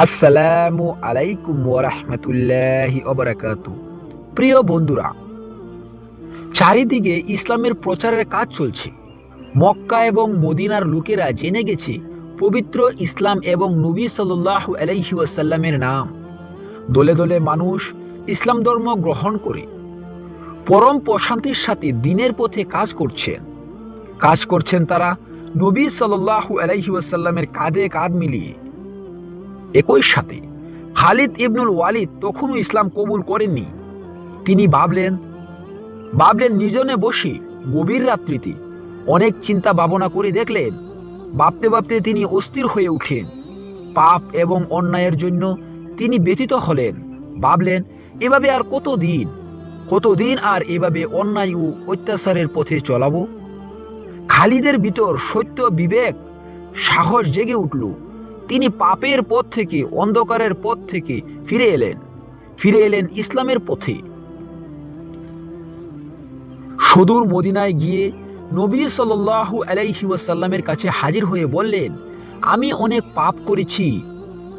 আসসালামু আলাইকুম ওরহমতুল্লাহি অবরাকাত প্রিয় বন্ধুরা, চারিদিকে ইসলামের প্রচারের কাজ চলছে। মক্কা এবং মদিনার লোকেরা জেনে গেছে পবিত্র ইসলাম এবং নবী সাল্লাহ আলাইহি ওয়াসাল্লামের নাম। দলে দলে মানুষ ইসলাম ধর্ম গ্রহণ করে। পরম প্রশান্তির সাথে দিনের পথে কাজ করছেন। কাজ করছেন তারা নবী সাল্লাহ আলাইহি ওয়াসাল্লামের কাঁধে কাঁধ মিলিয়ে। একই সাথে খালিদ ইবনুল ওয়ালিদ তখনও ইসলাম কবুল করেননি। তিনি ভাবলেন ভাবলেন নিজনে বসে গভীর রাত্রিতে অনেক চিন্তা ভাবনা করে দেখলেন, ভাবতে ভাবতে তিনি অস্থির হয়ে উঠেন। পাপ এবং অন্যায়ের জন্য তিনি ব্যতীত হলেন। ভাবলেন, এভাবে আর কত কতদিন কতদিন আর এভাবে অন্যায় ও অত্যাচারের পথে চলাবো? খালিদের ভিতর সত্য বিবেক, সাহস জেগে উঠল। তিনি পাপের পথ থেকে, অন্ধকারের পথ থেকে ফিরে এলেন। ফিরে এলেন ইসলামের পথে। সুদূর মদিনায় গিয়ে নবী সাল্লাল্লাহু আলাইহি ওয়াসাল্লামের কাছে হাজির হয়ে বললেন, আমি অনেক পাপ করেছি।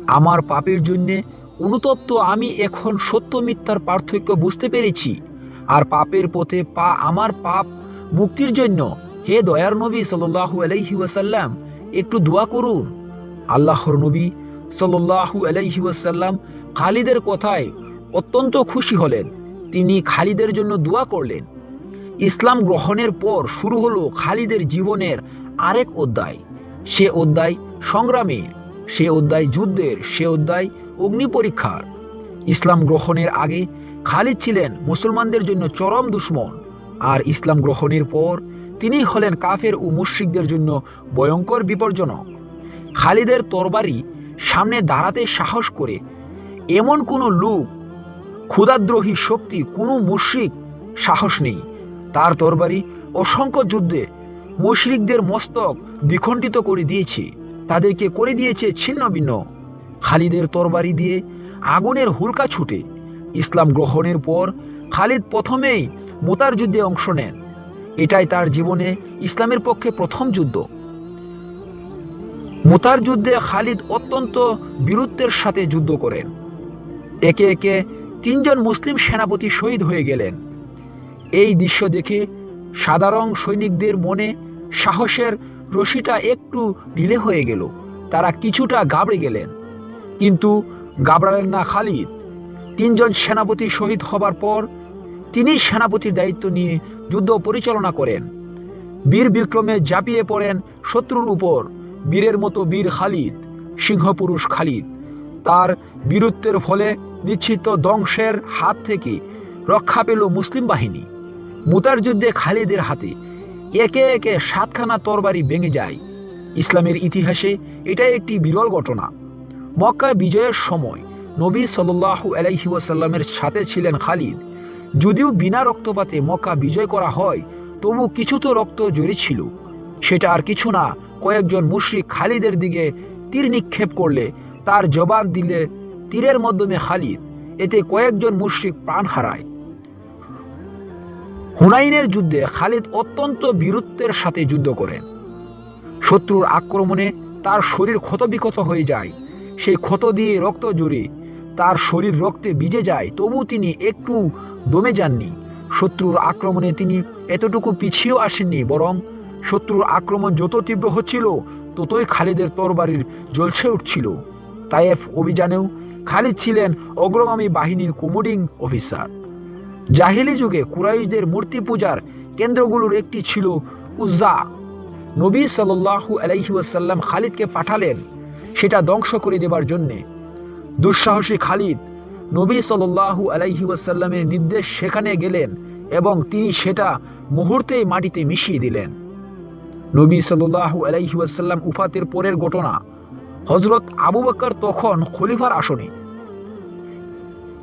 আমার পাপের জন্য অনুতপ্ত আমি এখন সত্য মিথ্যার পার্থক্য বুঝতে পেরেছি। আর পাপের পথে পা আমার পাপ মুক্তির জন্য হে দয়ার নবী সাল্লাল্লাহু আলাইহি ওয়াসাল্লাম, একটু দোয়া করুন। আল্লাহর নবী সাল্লাল্লাহু আলাইহি ওয়াসাল্লাম খালিদের কথায় অত্যন্ত খুশি হলেন। তিনি খালিদের জন্য দোয়া করলেন। ইসলাম গ্রহণের পর শুরু হলো খালিদের জীবনের আরেক অধ্যায়। সে অধ্যায় সংগ্রামের সে অধ্যায় যুদ্ধের, সে অধ্যায় অগ্নি পরীক্ষার। ইসলাম গ্রহণের আগে খালিদ ছিলেন মুসলমানদের জন্য চরম দুশ্মন। আর ইসলাম গ্রহণের পর তিনি হলেন কাফের ও মুশ্রিকদের জন্য ভয়ঙ্কর বিপজ্জনক। খালিদের তরবারি সামনে দাঁড়াতে সাহস করে। এমন কোনো লোক ক্ষুদাদ্রোহী শক্তি, কোনো মুশ্রিক সাহস নেই। তার তরবারি অসংখ্য যুদ্ধে মুশরিকদের মস্তক দ্বিখণ্ডিত করে দিয়েছে। তাদেরকে করে দিয়েছে ছিন্ন ভিন্ন। খালিদের তরবারি দিয়ে আগুনের হুলকা ছুটে। ইসলাম গ্রহণের পর খালিদ প্রথমেই মোতার যুদ্ধে অংশ নেন। এটাই তার জীবনে ইসলামের পক্ষে প্রথম যুদ্ধ। মোতার যুদ্ধে খালিদ অত্যন্ত বীরত্বের সাথে যুদ্ধ করেন একে একে তিনজন মুসলিম সেনাপতি শহীদ হয়ে গেলেন। এই দৃশ্য দেখে সাধারণ সৈনিকদের মনে সাহসের রশিটা একটু ঢিলে হয়ে গেল। তারা কিছুটা গাবড়ে গেলেন। কিন্তু গাবড়ালেন না খালিদ। তিনজন সেনাপতি শহীদ হবার পর তিনি সেনাপতির দায়িত্ব নিয়ে যুদ্ধ পরিচালনা করেন। বীর বিক্রমে ঝাঁপিয়ে পড়েন শত্রুর উপর। বীরের মতো বীর খালিদ সিংহপুরুষ খালিদ। তার বীরত্বের ফলে নিশ্চিত ধ্বংসের হাত থেকে রক্ষা পেল মুসলিম বাহিনী। মুতার যুদ্ধে খালিদের হাতে একে একে সাতখানা তরবারি ভেঙে যায়। ইসলামের ইতিহাসে এটা একটি বিরল ঘটনা। মক্কা বিজয়ের সময় নবী সাল্লাহু আলাইহি ওয়াসাল্লামের সাথে ছিলেন খালিদ। যদিও বিনা রক্তপাতে মক্কা বিজয় করা হয়, তবু কিছু তো রক্ত জড়িয়েছিল সেটা আর কিছু না, কয়েকজন মুশরিক খালিদের দিকে তীর নিক্ষেপ করলে, তার জবান দিলে তীরের মাধ্যমে খালিদ, এতে কয়েকজন মুশরিক প্রাণ হারায়। হুনাইনের যুদ্ধে খালিদ অত্যন্ত বীরত্বের সাথে যুদ্ধ করেন। শত্রুর আক্রমণে তার শরীর ক্ষতবিক্ষত হয়ে যায়, সেই ক্ষত দিয়ে রক্ত জুড়ে তার শরীর রক্তে ভিজে যায়, তবু তিনি একটু দমে যাননি। শত্রুর আক্রমণে তিনি এতটুকু পিছিয়েও আসেননি, বরং শত্রুর আক্রমণ যত তীব্র হচ্ছিল, ততই খালিদের তরবারির জ্বলছে উঠছিল। তাইফ অভিযানেও খালিদ ছিলেন অগ্রগামী বাহিনীর কমোডিং অফিসার। জাহিলি যুগে কুরাইশদের মূর্তি পূজার কেন্দ্রগুলোর একটি ছিল উজ্জা। নবী সাল্লাহু আলাইহাসাল্লাম খালিদকে পাঠালেন, সেটা ধ্বংস করে দেবার জন্যে। দুঃসাহসী খালিদ নবী সাল্লাহু আলাইহি ওয়াসাল্লামের নির্দেশ সেখানে গেলেন এবং তিনি সেটা মুহূর্তেই মাটিতে মিশিয়ে দিলেন। নবী সাল্লাহু আলাইহি ওয়াসাল্লাম উফাতের পরের ঘটনা। হজরত আবু বকর তখন খলিফার আসনে।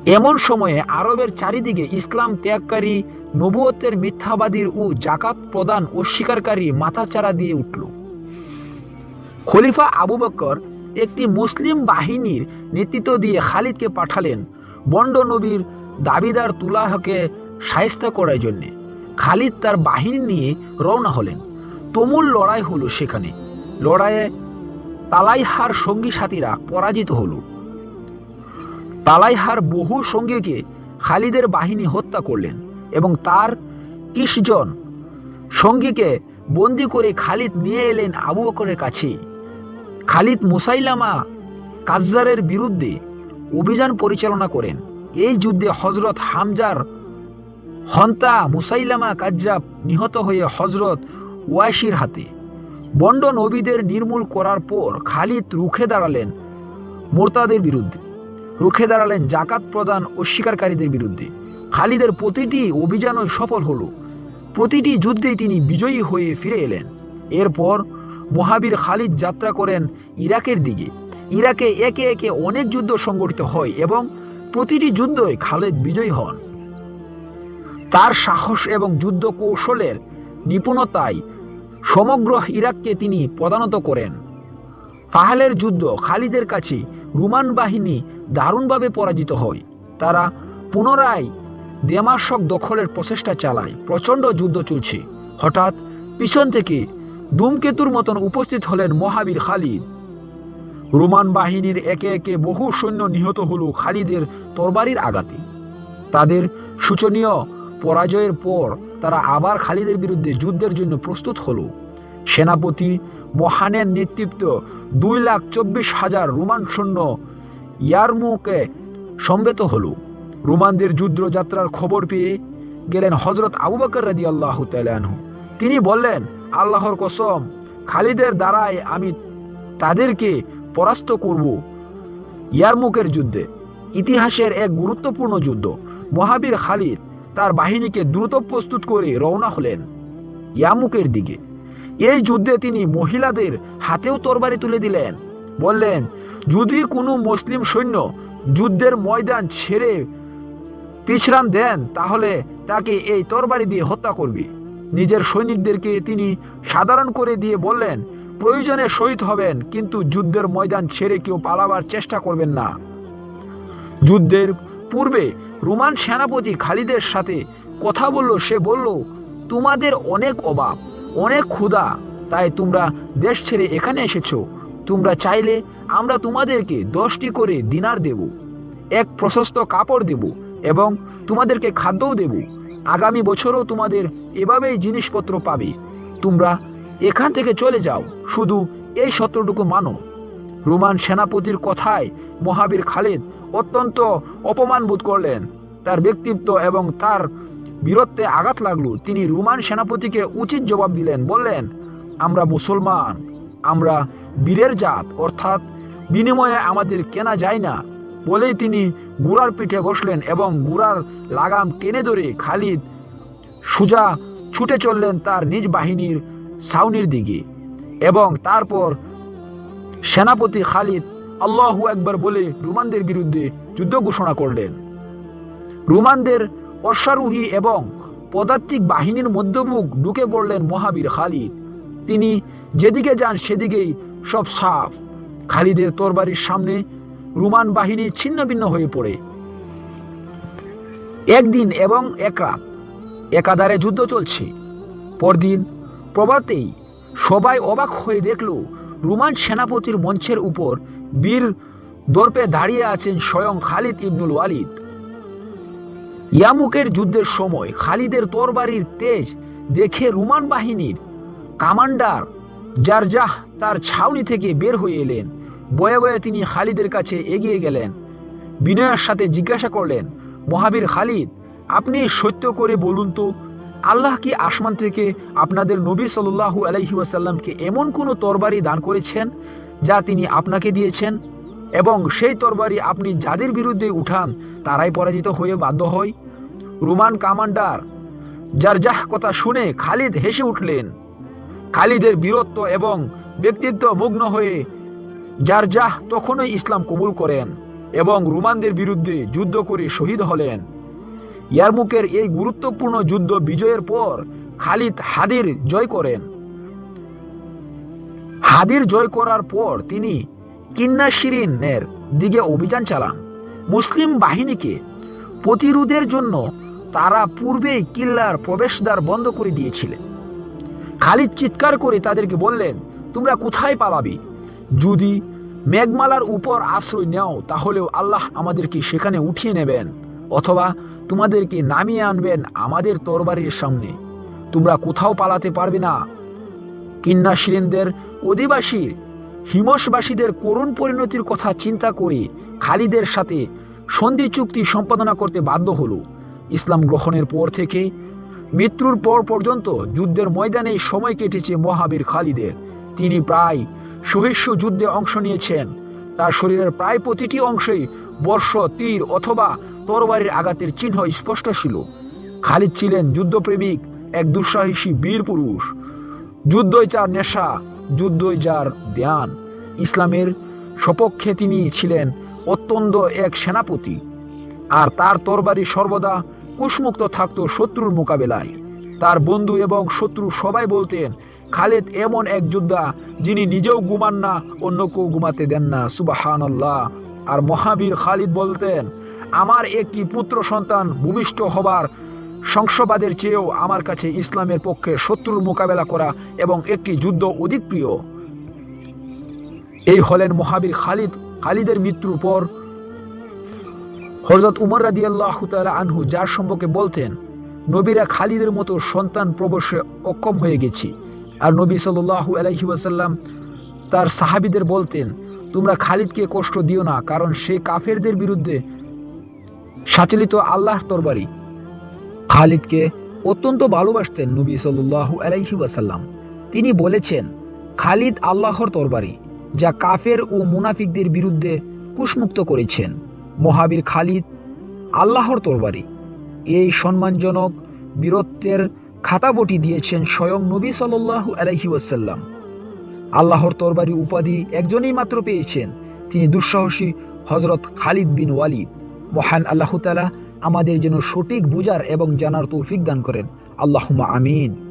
এমন সময়ে আরবের চারিদিকে ইসলাম ত্যাগকারী, নবুয়তের মিথ্যাবাদীর ও জাকাত প্রদান অস্বীকারী মাথাচাড়া দিয়ে উঠল। খলিফা আবু বকর একটি মুসলিম বাহিনীর নেতৃত্ব দিয়ে খালিদকে পাঠালেন বন্ড নবীর দাবিদার তুলাহকে সায়স্তা করার জন্যে। খালিদ তার বাহিনী নিয়ে রওনা হলেন। তুমুল লড়াই হলো সেখানে। লড়াইয়ে তালাইহার সঙ্গী সাথীরা পরাজিত হলো। তালাইহার বহু সঙ্গীকে খালিদের বাহিনী হত্যা করলেন এবং তার জন সঙ্গীকে বন্দি করে খালিদ নিয়ে এলেন আবু বকরের কাছে। খালিদ মুসাইলামা কাজ্জারের বিরুদ্ধে অভিযান পরিচালনা করেন। এই যুদ্ধে হজরত হামজার হন্তা মুসাইলামা কাজ্জাব নিহত হয়ে হজরত ওয়াসির হাতে। বন্ড নবীদের নির্মূল করার পর খালিদ রুখে দাঁড়ালেন মোরতাদের বিরুদ্ধে। রুখে দাঁড়ালেন জাকাত প্রদান অস্বীকারীদের বিরুদ্ধে। খালিদের প্রতিটি অভিযানই সফল হলো। প্রতিটি যুদ্ধেই তিনি বিজয়ী হয়ে ফিরে এলেন। এরপর মহাবীর খালিদ যাত্রা করেন ইরাকের দিকে। ইরাকে একে একে অনেক যুদ্ধ সংগঠিত হয় এবং প্রতিটি যুদ্ধই খালেদ বিজয়ী হন। তার সাহস এবং যুদ্ধ কৌশলের নিপুণতায় সমগ্র ইরাককে তিনি প্রদানত করেন। পাহালের যুদ্ধ খালিদের কাছে রোমান বাহিনী দারুণভাবে পরাজিত হয়। তারা পুনরায় দেমাশক দখলের প্রচেষ্টা চালায়, প্রচণ্ড যুদ্ধ চলছে। হঠাৎ পিছন থেকে ধূমকেতুর মতন উপস্থিত হলেন মহাবীর খালিদ। রোমান বাহিনীর একে একে বহু সৈন্য নিহত হল খালিদের তরবারির আঘাতে। তাদের শোচনীয় পরাজয়ের পর তারা আবার খালিদের বিরুদ্ধে যুদ্ধের জন্য প্রস্তুত হলো। সেনাপতি মহানের নেতৃত্ব দুই লাখ চব্বিশ হাজার রোমান সৈন্য ইয়ারমুকে সমবেত হল। রোমানদের যুদ্ধযাত্রার খবর পেয়ে গেলেন হজরত আবু বকর রাদি আল্লাহ তালু তিনি বললেন, আল্লাহর কসম, খালিদের দ্বারাই আমি তাদেরকে পরাস্ত করব ইয়ারমুকের যুদ্ধে। ইতিহাসের এক গুরুত্বপূর্ণ যুদ্ধ, মহাবীর খালিদ তার বাহিনীকে দ্রুত প্রস্তুত করে রওনা হলেন ইয়ামুকের দিকে। এই যুদ্ধে তিনি মহিলাদের হাতেও তরবারি তুলে দিলেন। বললেন, যদি কোনো মুসলিম সৈন্য যুদ্ধের ময়দান ছেড়ে পিছরান দেন, তাহলে তাকে এই তরবারি দিয়ে হত্যা করবে। নিজের সৈনিকদেরকে তিনি সাধারণ করে দিয়ে বললেন, প্রয়োজনে শহীদ হবেন, কিন্তু যুদ্ধের ময়দান ছেড়ে কেউ পালাবার চেষ্টা করবেন না। যুদ্ধের পূর্বে রোমান সেনাপতি খালিদের সাথে কথা বলল, সে বলল, তোমাদের অনেক অভাব অনেক ক্ষুধা, তাই তোমরা দেশ ছেড়ে এখানে এসেছ। তোমরা চাইলে আমরা তোমাদেরকে দশটি করে দিনার দেব, এক প্রশস্ত কাপড় দেব এবং তোমাদেরকে খাদ্যও দেব। আগামী বছরও তোমাদের এভাবেই জিনিসপত্র পাবে। তোমরা এখান থেকে চলে যাও, শুধু এই সত্যটুকু মানো। রোমান সেনাপতির কথায় মহাবীর খালিদ অত্যন্ত অপমান বোধ করলেন। তার ব্যক্তিত্ব এবং তার বীরত্বে আঘাত লাগল। তিনি রোমান সেনাপতিকে উচিত জবাব দিলেন, বললেন, আমরা মুসলমান, আমরা বীরের জাত, অর্থাৎ বিনিময়ে আমাদের কেনা যায় না। বলেই তিনি গুড়ার পিঠে বসলেন এবং গুড়ার লাগাম টেনে ধরে খালিদ সুজা ছুটে চললেন তার নিজ বাহিনীর ছাউনির দিকে। এবং তারপর সেনাপতি খালিদ আল্লাহু একবার বলে রোমানদের বিরুদ্ধে যুদ্ধ ঘোষণা করলেন। রোমানদের অশ্বারোহী এবং পদাত্মিক বাহিনীর মধ্যমুখ ঢুকে পড়লেন মহাবীর খালিদ। তিনি যেদিকে যান সেদিকেই সব সাফ। খালিদের তরবারির সামনে রোমান বাহিনী ছিন্ন ভিন্ন হয়ে পড়ে। একদিন এবং এক রাত একাধারে যুদ্ধ চলছে। পরদিন প্রভাতেই সবাই অবাক হয়ে দেখল রোমান সেনাপতির মঞ্চের উপর বীর দর্পে দাঁড়িয়ে আছেন স্বয়ং খালিদ ইবনুল ওয়ালিদ। ইয়ামুকের যুদ্ধের সময় খালিদের তরবারির তেজ দেখে রোমান বাহিনীর কামান্ডার জারজাহ তার ছাউনি থেকে বের হয়ে এলেন। বয়ে বয়ে তিনি খালিদের কাছে এগিয়ে গেলেন। বিনয়ের সাথে জিজ্ঞাসা করলেন, মহাবীর খালিদ, আপনি সত্য করে বলুন তো আল্লাহ কি আসমান থেকে আপনাদের নবী সাল্লাহু আলাইহি ওয়াসাল্লামকে এমন কোনো তরবারি দান করেছেন যা তিনি আপনাকে দিয়েছেন? এবং সেই তরবারি আপনি যাদের বিরুদ্ধে উঠান, তারাই পরাজিত হয়ে বাধ্য হয়। রোমান কামান্ডার যার যাহ কথা শুনে খালিদ হেসে উঠলেন। খালিদের বীরত্ব এবং ব্যক্তিত্ব মুগ্ন হয়ে যার যাহ তখনই ইসলাম কবুল করেন এবং রোমানদের বিরুদ্ধে যুদ্ধ করে শহীদ হলেন। ইয়ারমুকের এই গুরুত্বপূর্ণ যুদ্ধ বিজয়ের পর খালিদ হাদির জয় করেন। হাদির জয় করার পর তিনি কিন্নাশিরিনের দিকে অভিযান চালান। মুসলিম বাহিনীকে প্রতিরোধের জন্য তারা পূর্বেই কিল্লার প্রবেশদ্বার বন্ধ করে দিয়েছিলেন। খালিদ চিৎকার করে তাদেরকে বললেন, তোমরা কোথায় পালাবে? যদি মেঘমালার উপর আশ্রয় নেও, তাহলেও আল্লাহ আমাদেরকে সেখানে উঠিয়ে নেবেন, অথবা তোমাদেরকে নামিয়ে আনবেন আমাদের তরবারির সামনে। তোমরা কোথাও পালাতে পারবে না। কিন্নাশিরিনদের অধিবাসী হিমসবাসীদের করুণ পরিণতির কথা চিন্তা করে খালিদের সাথে সন্ধি চুক্তি সম্পাদনা করতে বাধ্য হলো। ইসলাম গ্রহণের পর থেকে মৃত্যুর পর পর্যন্ত যুদ্ধের ময়দানে সময় কেটেছে মহাবীর খালিদের। তিনি প্রায় সহিষ্ণু যুদ্ধে অংশ নিয়েছেন। তার শরীরের প্রায় প্রতিটি অংশেই বর্ষ, তীর অথবা তরবারির আঘাতের চিহ্ন স্পষ্ট ছিল। খালিদ ছিলেন যুদ্ধপ্রেমিক, এক দুঃসাহসী বীর পুরুষ। যুদ্ধই যার নেশা, যুদ্ধই যার ধ্যান। ইসলামের সপক্ষে তিনি ছিলেন অত্যন্ত এক সেনাপতি। আর তার তরবারি সর্বদা কুশমুক্ত থাকত শত্রুর মোকাবেলায়। তার বন্ধু এবং শত্রু সবাই বলতেন, খালেদ এমন এক যোদ্ধা যিনি নিজেও ঘুমান না অন্য কেউ ঘুমাতে দেন না সুবাহান আর মহাবীর খালিদ বলতেন আমার একটি পুত্র সন্তান ভূমিষ্ঠ হবার সংশবাদের চেয়েও আমার কাছে ইসলামের পক্ষে শত্রুর মোকাবেলা করা এবং একটি যুদ্ধ অধিক প্রিয়। এই হলেন মহাবীর খালিদ, খালিদের মৃত্যুর পর হজরত উমর রাদি আল্লাহ আনহু, যার সম্পর্কে বলতেন, নবীরা খালিদের মতো সন্তান প্রবশে অক্ষম হয়ে গেছি। আর নবী সাল্লু আলহি ওয়াসাল্লাম তার সাহাবিদের বলতেন, তোমরা খালিদকে কষ্ট দিও না, কারণ সে কাফেরদের বিরুদ্ধে সাচলিত আল্লাহর তরবারি। খালিদকে অত্যন্ত ভালোবাসতেন নবী সাল্লু আলাইহি ওয়াসাল্লাম। তিনি বলেছেন, খালিদ আল্লাহর তরবারি, যা কাফের ও মুনাফিকদের বিরুদ্ধে কুশমুক্ত করেছেন। মহাবীর খালিদ আল্লাহর তরবারি। এই সম্মানজনক বীরত্বের খাতাবটি দিয়েছেন স্বয়ং নবী সাল্লাহ আলাইহি ওয়াসাল্লাম। আল্লাহর তরবারি উপাধি একজনেই মাত্র পেয়েছেন, তিনি দুঃসাহসী হজরত খালিদ বিন ওয়ালিদ। মহান আল্লাহ তালা আমাদের যেন সঠিক বুজার এবং জানার তৌফিক দান করেন। আল্লাহমা আমিন।